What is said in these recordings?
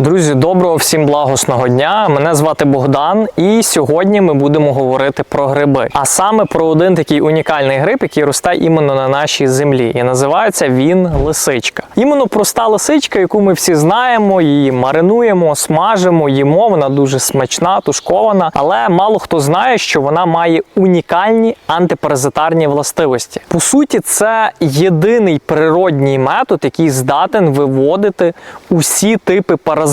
Друзі, доброго всім благосного дня. Мене звати Богдан, і сьогодні ми будемо говорити про гриби. А саме про один такий унікальний гриб, який росте іменно на нашій землі. І називається він лисичка. Іменно проста лисичка, яку ми всі знаємо, її маринуємо, смажимо, їмо. Вона дуже смачна, тушкована. Але мало хто знає, що вона має унікальні антипаразитарні властивості. По суті, це єдиний природній метод, який здатен виводити усі типи паразитів.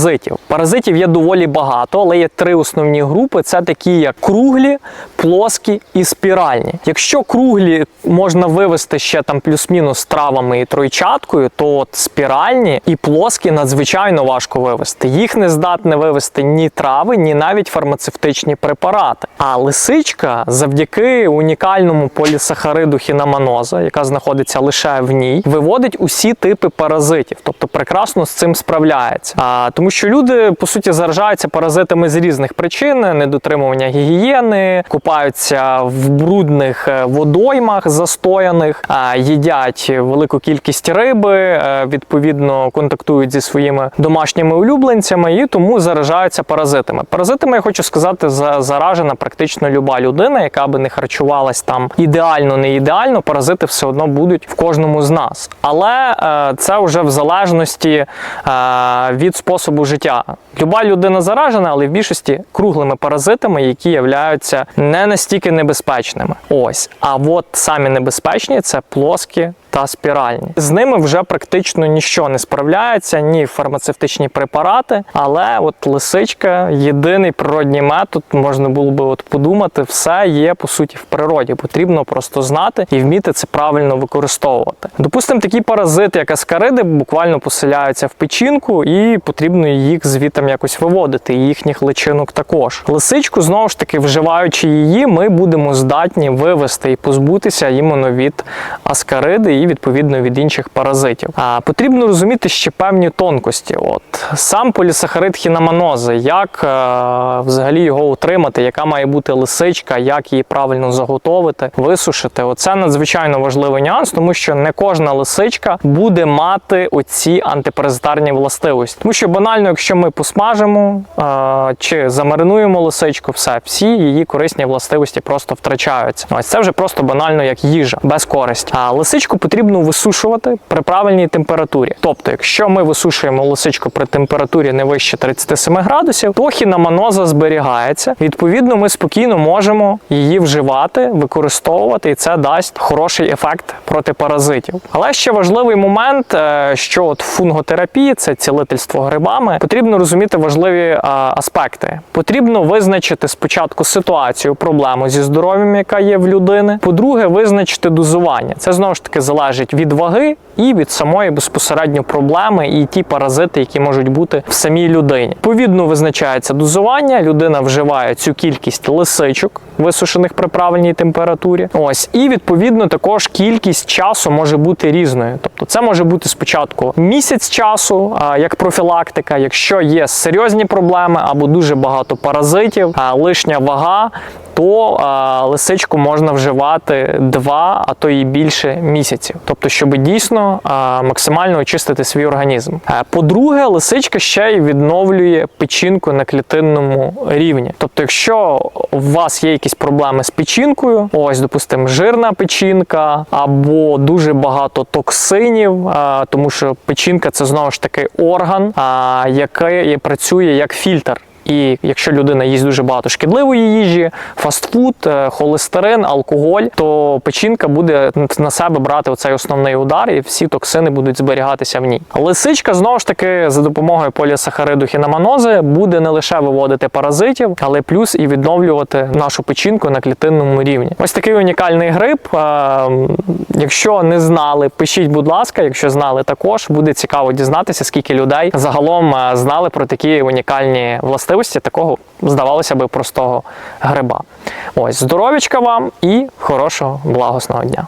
Паразитів є доволі багато, але є три основні групи: це такі, як круглі, плоскі і спіральні. Якщо круглі можна вивести ще там плюс-мінус травами і тройчаткою, то от спіральні і плоскі надзвичайно важко вивести. Їх не здатне вивести ні трави, ні навіть фармацевтичні препарати. А лисичка завдяки унікальному полісахариду хінаманоза, яка знаходиться лише в ній, виводить усі типи паразитів, тобто прекрасно з цим справляється. А тому, що люди по суті заражаються паразитами з різних причин: недотримування гігієни, купаються в брудних е, водоймах застояних, їдять велику кількість риби, е, відповідно контактують зі своїми домашніми улюбленцями і тому заражаються паразитами. Паразитами я хочу сказати, за- заражена практично люба людина, яка би не харчувалась там ідеально, не ідеально. Паразити все одно будуть в кожному з нас. Але е, це вже в залежності від способу життя. Люба людина заражена, але в більшості круглими паразитами, які являються не настільки небезпечними. Ось, а от самі небезпечні це плоскі. Та спіральні з ними вже практично нічого не справляється, ні фармацевтичні препарати. Але от лисичка єдиний природній метод, можна було би от подумати, все є по суті в природі. Потрібно просто знати і вміти це правильно використовувати. Допустимо, такі паразити, як аскариди, буквально поселяються в печінку, і потрібно їх звітом якось виводити, і їхніх личинок також. Лисичку знову ж таки, вживаючи її, ми будемо здатні вивести і позбутися іменно від аскариди і відповідно від інших паразитів. А потрібно розуміти ще певні тонкості. От сам полісахарид хінаманози, як е, взагалі його утримати, яка має бути лисичка, як її правильно заготовити, висушити. Оце надзвичайно важливий нюанс, тому що не кожна лисичка буде мати оці антипаразитарні властивості. Тому що банально, якщо ми посмажимо е, чи замаринуємо лисичку, все, всі її корисні властивості просто втрачаються. Ось це вже просто банально як їжа, без користі. А лисичку потрібно висушувати при правильній температурі. Тобто, якщо ми висушуємо лисичку при температурі не вище 37 градусів, то хінаманоза зберігається. Відповідно, ми спокійно можемо її вживати, використовувати, і це дасть хороший ефект проти паразитів. Але ще важливий момент, е, що от фунготерапії це цілительство грибами, потрібно розуміти важливі е, аспекти. Потрібно визначити спочатку ситуацію, проблему зі здоров'ям, яка є в людини. По-друге, визначити дозування. Це знову ж таки залежить від ваги і від самої безпосередньо проблеми і ті паразити, які можуть бути в самій людині. Відповідно, визначається дозування. Людина вживає цю кількість лисичок, висушених при правильній температурі. Ось і відповідно також кількість часу може бути різною. Тобто, це може бути спочатку місяць часу, а, як профілактика, якщо є серйозні проблеми або дуже багато паразитів, лишня вага. То а, лисичку можна вживати два, а то і більше місяців, тобто, щоб дійсно максимально очистити свій організм. Е, По-друге, лисичка ще й відновлює печінку на клітинному рівні. Тобто, якщо у вас є якісь проблеми з печінкою, ось, допустимо, жирна печінка або дуже багато токсинів, тому що печінка це знову ж таки орган, який працює як фільтр. І якщо людина їсть дуже багато шкідливої їжі, фастфуд, е, холестерин, алкоголь, то печінка буде на себе брати оцей основний удар, і всі токсини будуть зберігатися в ній. Лисичка знову ж таки за допомогою полісахариду хінаманози буде не лише виводити паразитів, але плюс і відновлювати нашу печінку на клітинному рівні. Ось такий унікальний гриб. Е, Якщо не знали, пишіть, будь ласка. Якщо знали, також буде цікаво дізнатися, скільки людей загалом е, знали про такі унікальні властивості такого, здавалося би, простого гриба. Ось здоров'ячка вам і хорошого благосного дня.